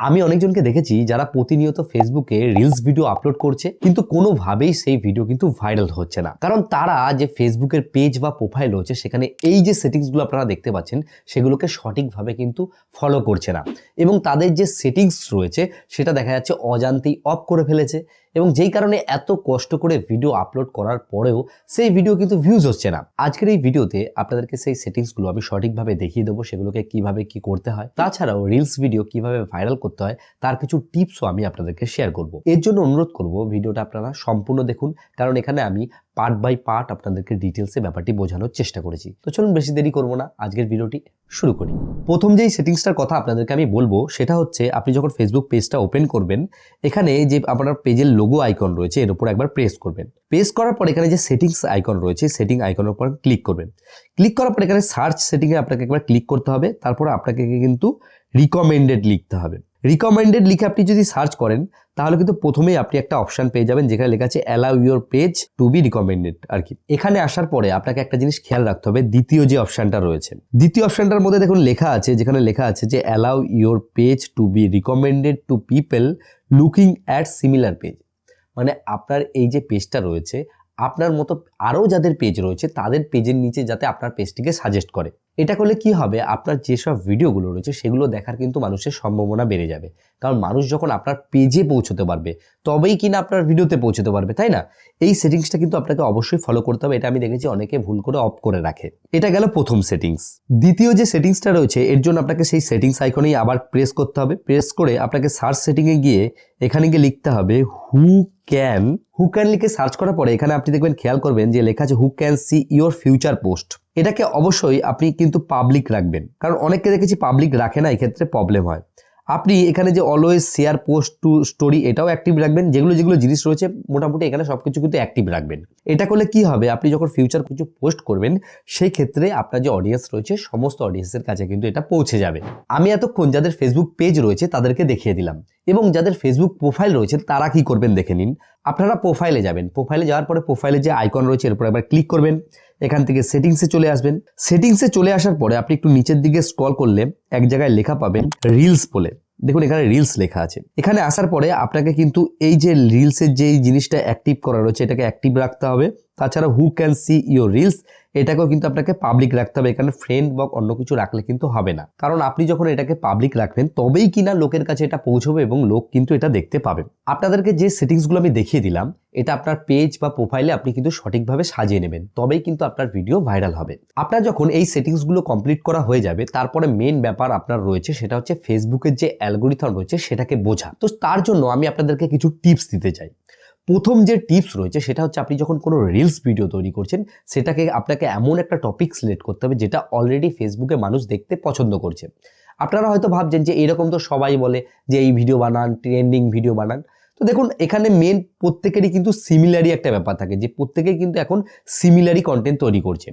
আমি অনেকজনকে দেখেছি যারা প্রতিনিয়ত ফেসবুকে রিলস ভিডিও আপলোড করছে, কিন্তু কোনোভাবেই সেই ভিডিও কিন্তু ভাইরাল হচ্ছে না। কারণ তারা যে ফেসবুকের পেজ বা প্রোফাইল রয়েছে, সেখানে এই যে সেটিংসগুলো আপনারা দেখতে পাচ্ছেন, সেগুলোকে সঠিকভাবে কিন্তু ফলো করছে না। এবং তাদের যে সেটিংস রয়েছে, সেটা দেখা যাচ্ছে অজান্তেই অফ করে ফেলেছে। এবং যেই কারণে এত কষ্ট করে ভিডিও আপলোড করার পরেও সেই ভিডিও কিন্তু ভিউজ হচ্ছে না। আজকের এই ভিডিওতে আপনাদেরকে সেই সেটিংসগুলো আমি সঠিকভাবে দেখিয়ে দেবো, সেগুলোকে কীভাবে কি করতে হয়, তাছাড়াও রিলস ভিডিও কীভাবে ভাইরাল করতে হয়, তার কিছু টিপসও আমি আপনাদেরকে শেয়ার করব। এর জন্য অনুরোধ করব ভিডিওটা আপনারা সম্পূর্ণ দেখুন, কারণ এখানে আমি পার্ট বাই পার্ট আপনাদেরকে ডিটেলসে ব্যাপারটি বোঝানোর চেষ্টা করেছি। তো চলুন বেশি দেরি করব না, আজকের ভিডিওটি শুরু করি। প্রথম যেই সেটিংসটার কথা আপনাদেরকে আমি বলব, সেটা হচ্ছে আপনি যখন ফেসবুক পেজটা ওপেন করবেন, এখানে যে আপনার পেজের লোগো আইকন রয়েছে, এর উপর একবার প্রেস করবেন। প্রেস করার পর এখানে যে সেটিংস আইকন রয়েছে সেটিং আইকনের উপর ক্লিক করবেন। ক্লিক করার পর এখানে সার্চ সেটিংয়ে আপনাকে একবার ক্লিক করতে হবে, তারপর আপনাকে কিন্তু রিকমেন্ডেড লিখতে হবে। রিকমেন্ডেড লিখে আপনি যদি সার্চ করেন, তাহলে কিন্তু প্রথমেই আপনি একটা অপশন পেয়ে যাবেন যেখানে লেখা আছে allow your page to be recommended আর কি। এখানে আসার পরে আপনাকে একটা জিনিস খেয়াল রাখতে হবে, দ্বিতীয় যে অপশানটা রয়েছে। দ্বিতীয় অপশানটার মধ্যে দেখুন লেখা আছে, যেখানে লেখা আছে যে allow your page to be recommended to people looking at similar page মানে আপনার এই যে পেজটা রয়েছে আপনার মতো আরও যাদের পেজ রয়েছে, তাদের পেজের নিচে যাতে আপনার পেজটিকে সাজেস্ট করে। এটা করলে কি হবে? আপনার যেসব ভিডিওগুলো রয়েছে, সেগুলো দেখার কিন্তু মানুষের সম্ভাবনা বেড়ে যাবে। কারণ মানুষ যখন আপনার পেজে পৌঁছতে পারবে, তবেই কিনা আপনার ভিডিওতে পৌঁছতে পারবে, তাই না? এই সেটিংসটা কিন্তু আপনাকে অবশ্যই ফলো করতে হবে। এটা আমি দেখেছি অনেকে ভুল করে অফ করে রাখে। এটা গেল প্রথম সেটিংস দ্বিতীয় যে সেটিংসটা রয়েছে, এর জন্য আপনাকে সেই সেটিংস আইকনেই আবার প্রেস করতে হবে। প্রেস করে আপনাকে সার্চ সেটিংয়ে গিয়ে এখানে গিয়ে লিখতে হবে হু ক্যান হু ক্যান লিখে সার্চ করার পরে এখানে আপনি দেখবেন খেয়াল করবেন যে লেখা আছে who can see your future post এটাকে অবশ্যই আপনি কিন্তু পাবলিক রাখবেন। কারণ অনেককে দেখেছি পাবলিক রাখে না, এক্ষেত্রে প্রবলেম হয়। আপনি এখানে যে always share post to story এটাও অ্যাক্টিভ রাখবেন, যেগুলো যেগুলো জিনিস রয়েছে, মোটামুটি এখানে সব কিছু কিন্তু অ্যাক্টিভ রাখবেন। এটা করলে কি হবে? আপনি যখন ফিউচার কিছু পোস্ট করবেন, সেই ক্ষেত্রে আপনার যে অডিয়েন্স রয়েছে, সমস্ত অডিয়েন্সের কাছে কিন্তু এটা পৌঁছে যাবে। আমি এতক্ষণ যাদের ফেসবুক পেজ রয়েছে, তাদেরকে দেখিয়ে দিলাম। এবং যাদের ফেসবুক প্রোফাইল রয়েছে, তারা কি করবেন দেখে নিন। আপনারা প্রোফাইলে যাবেন। প্রোফাইলে যাওয়ার পরে প্রোফাইলে যে আইকন রয়েছে, এর উপর একবার ক্লিক করবেন। এখান থেকে সেটিংসে চলে আসবেন। সেটিংসে চলে আসার পরে আপনি একটু নিচের দিকে স্ক্রল করলে এক জায়গায় লেখা পাবেন রিলস বলে। দেখুন, এখানে রিলস লেখা আছে। এখানে আসার পরে আপনাকে কিন্তু এই যে রিলসের যে জিনিসটা অ্যাক্টিভ করা রয়েছে, এটাকে অ্যাক্টিভ রাখতে হবে। তাছাড়া who can see your reels এটাকেও কিন্তু আপনাকে পাবলিক রাখতে হবে। এখানে ফ্রেন্ড বা অন্য কিছু রাখলে কিন্তু হবে না। কারণ আপনি যখন এটাকে পাবলিক রাখবেন, তবেই কিনা লোকের কাছে এটা পৌঁছবে এবং লোক কিন্তু এটা দেখতে পাবে। আপনাদেরকে যে সেটিংসগুলো আমি দেখিয়ে দিলাম, এটা আপনার পেজ বা প্রোফাইলে আপনি কিন্তু সঠিকভাবে সাজিয়ে নেবেন। তবেই কিন্তু আপনার ভিডিও ভাইরাল হবে। আপনার যখন এই সেটিংসগুলো কমপ্লিট করা হয়ে যাবে, তারপরে মেন ব্যাপার আপনার রয়েছে, সেটা হচ্ছে ফেসবুকের যে অ্যালগোরিথম রয়েছে, সেটাকে বোঝা। তো তার জন্য আমি আপনাদেরকে কিছু টিপস দিতে চাই। প্রথম যে টিপস রয়েছে সেটা হচ্ছে আপনি যখন কোনো রিলস ভিডিও তৈরি করছেন, সেটাকে আপনাকে এমন একটা টপিক সিলেক্ট করতে হবে যেটা অলরেডি ফেসবুকে মানুষ দেখতে পছন্দ করছে। আপনারা হয়তো ভাবছেন যে এরকম তো সবাই বলে যে এই ভিডিও বানান ট্রেন্ডিং ভিডিও বানান। তো দেখুন, এখানে মেন প্রত্যেকেরই কিন্তু সিমিলারই একটা ব্যাপার থাকে যে প্রত্যেকেই কিন্তু এখন সিমিলারই কন্টেন্ট তৈরি করছে।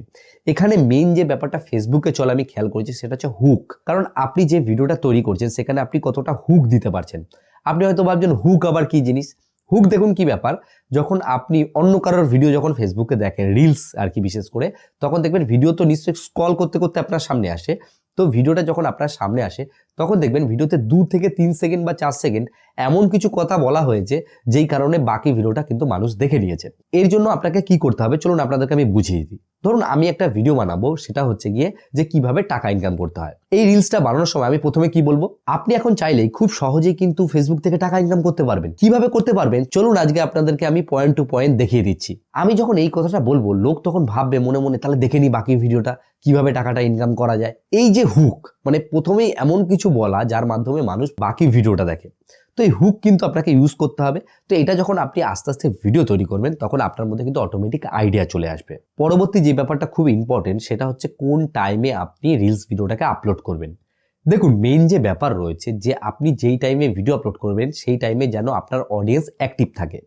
এখানে মেন যে ব্যাপারটা ফেসবুকে চলে আমি খেয়াল করেছি সেটা হচ্ছে হুক কারণ আপনি যে ভিডিওটা তৈরি করছেন, সেখানে আপনি কতটা হুক দিতে পারছেন। আপনি হয়তো ভাবছেন হুক আবার কী জিনিস? হুক দেখুন কি ব্যাপার, যখন আপনি অন্য কারোর ভিডিও যখন ফেসবুকে দেখেন রিলস আর কি বিশেষ করে, তখন দেখবেন ভিডিও তো নিশ্চয়ই স্কল করতে করতে আপনার সামনে আসে। তো ভিডিওটা যখন আপনার সামনে আসে, তখন দেখবেন ভিডিওতে দু থেকে তিন সেকেন্ড বা চার সেকেন্ড এমন কিছু কথা বলা হয়েছে, যেই কারণে বাকি ভিডিওটা কিন্তু মানুষ দেখে নিয়েছে। এর জন্য আপনাকে কি করতে হবে? চলুন আপনাদেরকে আমি বুঝিয়ে দিই। ধরুন আমি একটা ভিডিও বানাবো, সেটা হচ্ছে গিয়ে যে কীভাবে টাকা ইনকাম করতে হয়। এই রিলসটা বানানোর সময় আমি প্রথমে কি বলব? আপনি এখন চাইলেই খুব সহজেই কিন্তু ফেসবুক থেকে টাকা ইনকাম করতে পারবেন। কীভাবে করতে পারবেন? চলুন আজকে আপনাদেরকে আমি পয়েন্ট টু পয়েন্ট দেখিয়ে দিচ্ছি। আমি যখন এই কথাটা বলব, লোক তখন ভাববে মনে মনে, তাহলে দেখে নি বাকি ভিডিওটা। কীভাবে টাকাটা ইনকাম করা যায়, এই যে হুক মানে প্রথমেই এমন কিছু বলা যার মাধ্যমে মানুষ বাকি ভিডিওটা দেখে। তো এই হুক কিন্তু আপনাকে ইউজ করতে হবে। তো এটা যখন আপনি আস্তে আস্তে ভিডিও তৈরি করবেন, তখন আপনার মধ্যে কিন্তু অটোমেটিক আইডিয়া চলে আসবে। পরবর্তী যে ব্যাপারটা খুব ইম্পর্টেন্ট সেটা হচ্ছে কোন টাইমে আপনি রিলস ভিডিওটাকে আপলোড করবেন। দেখুন মেইন যে ব্যাপার রয়েছে যে আপনি যেই টাইমে ভিডিও আপলোড করবেন, সেই টাইমে যেন আপনার অডিয়েন্স অ্যাক্টিভ থাকে।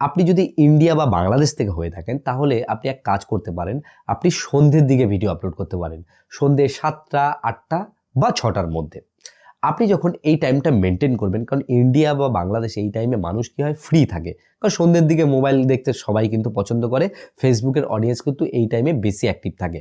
আপনি যদি ইন্ডিয়া বা বাংলাদেশ থেকে হয়ে থাকেন, তাহলে আপনি এক কাজ করতে পারেন, আপনি সন্ধ্যের দিকে ভিডিও আপলোড করতে পারেন। সন্ধ্যে সাতটা, আটটা বা ছটার মধ্যে। আপনি যখন এই টাইমটা মেনটেন করবেন, কারণ ইন্ডিয়া বা বাংলাদেশে এই টাইমে মানুষ কী হয়? ফ্রি থাকে। কারণ সন্ধ্যের দিকে মোবাইল দেখতে সবাই কিন্তু পছন্দ করে ফেসবুকের অডিয়েন্স কিন্তু এই টাইমে বেশি অ্যাক্টিভ থাকে।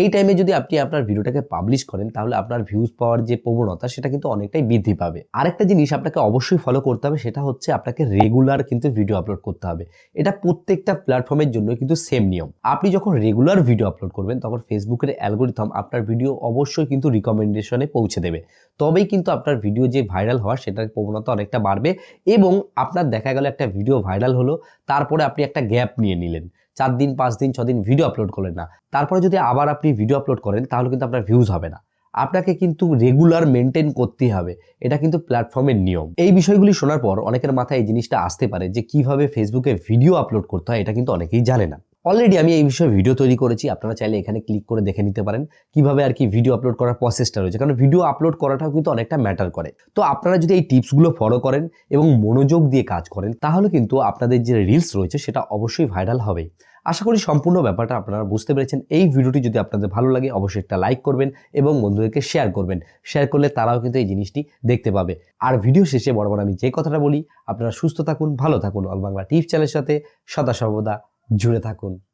এই টাইমে যদি আপনি আপনার ভিডিওটাকে পাবলিশ করেন, তাহলে আপনার ভিউজ পাওয়ার যে প্রবণতা, সেটা কিন্তু অনেকটাই বৃদ্ধি পাবে। আরেকটা জিনিস আপনাকে অবশ্যই ফলো করতে হবে, সেটা হচ্ছে আপনাকে রেগুলার কিন্তু ভিডিও আপলোড করতে হবে। এটা প্রত্যেকটা প্ল্যাটফর্মের জন্য কিন্তু সেম নিয়ম। আপনি যখন রেগুলার ভিডিও আপলোড করবেন, তখন ফেসবুকের অ্যালগোরিথম আপনার ভিডিও অবশ্যই কিন্তু রিকমেন্ডেশনে পৌঁছে দেবে। তবেই কিন্তু আপনার ভিডিও যে ভাইরাল হওয়ার, সেটার প্রবণতা অনেকটা বাড়বে এবং আপনার দেখা গেল একটা ভিডিও ভাইরাল হলো, তারপরে আপনি একটা গ্যাপ নিয়ে নিলেন। চার দিন, পাঁচ দিন, ছ দিন ভিডিও আপলোড করলেন না। তারপরে যদি আবার আপনি ভিডিও আপলোড করেন, তাহলে কিন্তু আপনার ভিউজ হবে না। আপনাকে কিন্তু রেগুলার মেনটেন করতেই হবে। এটা কিন্তু প্ল্যাটফর্মের নিয়ম। এই বিষয়গুলি শোনার পর অনেকের মাথায় এই জিনিসটা আসতে পারে যে কীভাবে ফেসবুকে ভিডিও আপলোড করতে হয়, এটা কিন্তু অনেকেই জানে না। অলরেডি আমি এই বিষয়ে ভিডিও তৈরি করেছি, আপনারা চাইলে এখানে ক্লিক করে দেখে নিতে পারেন কীভাবে আর কি ভিডিও আপলোড করার প্রসেসটা রয়েছে। কারণ ভিডিও আপলোড করাটাও কিন্তু অনেকটা ম্যাটার করে। তো আপনারা যদি এই টিপসগুলো ফলো করেন এবং মনোযোগ দিয়ে কাজ করেন, তাহলে কিন্তু আপনাদের যে রিলস রয়েছে, সেটা অবশ্যই ভাইরাল হবে। আশা করি সম্পূর্ণ ব্যাপারটা আপনারা বুঝতে পেরেছেন। এই ভিডিওটি যদি আপনাদের ভালো লাগে, অবশ্যই একটা লাইক করবেন এবং বন্ধুদেরকে শেয়ার করবেন। শেয়ার করলে তারাও কিন্তু এই জিনিসটি দেখতে পাবে। আর ভিডিও শেষে বরাবর আমি যে কথাটা বলি, আপনারা সুস্থ থাকুন, ভালো থাকুন। অল বাংলা টিভি চ্যানেলের সাথে সদা সর্বদা জুড়ে থাকুন।